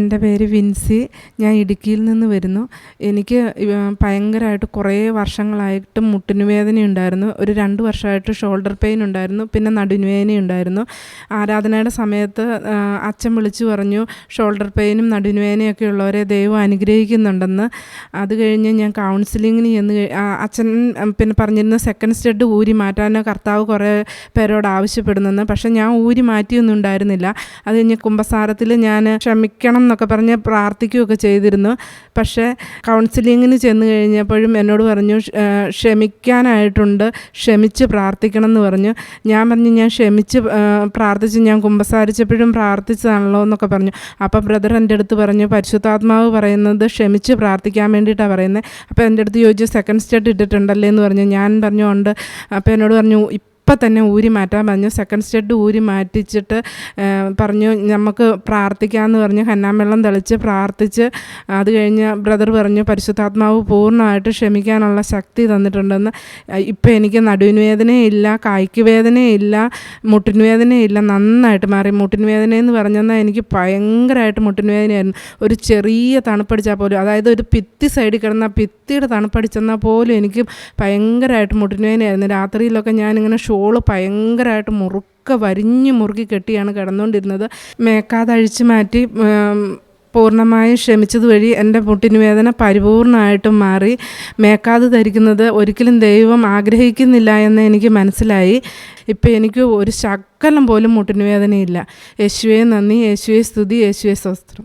എന്റെ പേര് വിൻസി. ഞാൻ ഇടുക്കിയിൽ നിന്ന് വരുന്നു. എനിക്ക് ഭയങ്കരമായിട്ട് കുറേ വർഷങ്ങളായിട്ട് മുട്ടിന് വേദന ഉണ്ടായിരുന്നു. ഒരു രണ്ട് വർഷമായിട്ട് ഷോൾഡർ പെയിൻ ഉണ്ടായിരുന്നു. പിന്നെ നടുവിന് വേദന ഉണ്ടായിരുന്നു. ആരാധനയുടെ സമയത്ത് അച്ഛൻ വിളിച്ചു പറഞ്ഞു ഷോൾഡർ പെയിനും നടുവിന് വേദനയൊക്കെ ഉള്ളവരെ ദൈവം അനുഗ്രഹിക്കുന്നുണ്ടെന്ന്. അത് കഴിഞ്ഞ് ഞാൻ കൗൺസിലിങ്ങിന് ചെന്ന് അച്ഛൻ പിന്നെ പറഞ്ഞിരുന്ന സെക്കൻഡ് സ്റ്റെഡ് ഊരി മാറ്റാനോ കർത്താവ് കുറേ പേരോട് ആവശ്യപ്പെടുന്നെന്ന് പക്ഷേ ഞാൻ ഊരി മാറ്റിയൊന്നും ഉണ്ടായിരുന്നില്ല. അത് കഴിഞ്ഞ് കുമ്പസാരത്തിൽ ഞാൻ ക്ഷമിക്കണം എന്നൊക്കെ പറഞ്ഞ് പ്രാർത്ഥിക്കുകയൊക്കെ ചെയ്തിരുന്നു. പക്ഷേ കൗൺസിലിങ്ങിന് ചെന്ന് കഴിഞ്ഞപ്പോഴും എന്നോട് പറഞ്ഞു ക്ഷമിക്കാനായിട്ടുണ്ട്. ക്ഷമിച്ച് പ്രാർത്ഥിക്കണം എന്ന് പറഞ്ഞു. ഞാൻ പറഞ്ഞു ഞാൻ ക്ഷമിച്ച് പ്രാർത്ഥിച്ച്. ഞാൻ കുമ്പസാരിച്ചപ്പോഴും പ്രാർത്ഥിച്ചതാണല്ലോ എന്നൊക്കെ പറഞ്ഞു. അപ്പോൾ ബ്രദർ എന്റെ അടുത്ത് പറഞ്ഞു പരിശുദ്ധാത്മാവ് പറയുന്നത് ക്ഷമിച്ച് പ്രാർത്ഥിക്കാൻ വേണ്ടിയിട്ടാണ് പറയുന്നത്. അപ്പോൾ എന്റെ അടുത്ത് ചോദിച്ചു സെക്കൻഡ് സ്റ്റെഡ് ഇട്ടിട്ടുണ്ടല്ലേ എന്ന് പറഞ്ഞു. ഞാൻ പറഞ്ഞു ഉണ്ട്. അപ്പോൾ എന്നോട് പറഞ്ഞു ഇപ്പം തന്നെ ഊരി മാറ്റാൻ പറഞ്ഞു. സെക്കൻഡ് സ്റ്റെഡ് ഊരി മാറ്റിച്ചിട്ട് പറഞ്ഞു നമുക്ക് പ്രാർത്ഥിക്കാമെന്ന് പറഞ്ഞു ഹന്നാമെള്ളം തെളിച്ച് പ്രാർത്ഥിച്ച് അത് കഴിഞ്ഞ് ബ്രദർ പറഞ്ഞു പരിശുദ്ധാത്മാവ് പൂർണമായിട്ട് ക്ഷമിക്കാനുള്ള ശക്തി തന്നിട്ടുണ്ടെന്ന്. ഇപ്പം എനിക്ക് നടുവിന് വേദനയില്ല കായ്ക്ക് വേദനയില്ല മുട്ടിന് വേദനയില്ല നന്നായിട്ട് മാറി. മുട്ടിന് വേദന എന്ന് പറഞ്ഞെന്നാൽ എനിക്ക് ഭയങ്കരമായിട്ട് മുട്ടിന് വേദനയായിരുന്നു ഒരു ചെറിയ തണുപ്പടിച്ചാൽ പോലും അതായത് ഒരു ഭിത്തി സൈഡിൽ കിടന്ന പിത്തിയുടെ തണുപ്പടിച്ചെന്നാൽ പോലും എനിക്ക് ഭയങ്കരമായിട്ട് മുട്ടിന് വേദനയായിരുന്നു രാത്രിയിലൊക്കെ ഞാനിങ്ങനെ ഷോ ഷോൾ ഭയങ്കരമായിട്ട് മുറുക്ക വരിഞ്ഞ് മുറുക്കി കെട്ടിയാണ് കിടന്നുകൊണ്ടിരുന്നത്. മേക്കാതഴിച്ച് മാറ്റി പൂർണമായും ക്ഷമിച്ചത് വഴി എന്റെ മുട്ടിന് വേദന പരിപൂർണമായിട്ടും മാറി. മേക്കാതെ ധരിക്കുന്നത് ഒരിക്കലും ദൈവം ആഗ്രഹിക്കുന്നില്ല എന്ന് എനിക്ക് മനസ്സിലായി. ഇപ്പം എനിക്ക് ഒരു ശക്കലം പോലും മുട്ടിന് വേദനയില്ല യേശുവേ നന്ദി യേശുവേ സ്തുതി യേശുവേ സ്വസ്ത്രം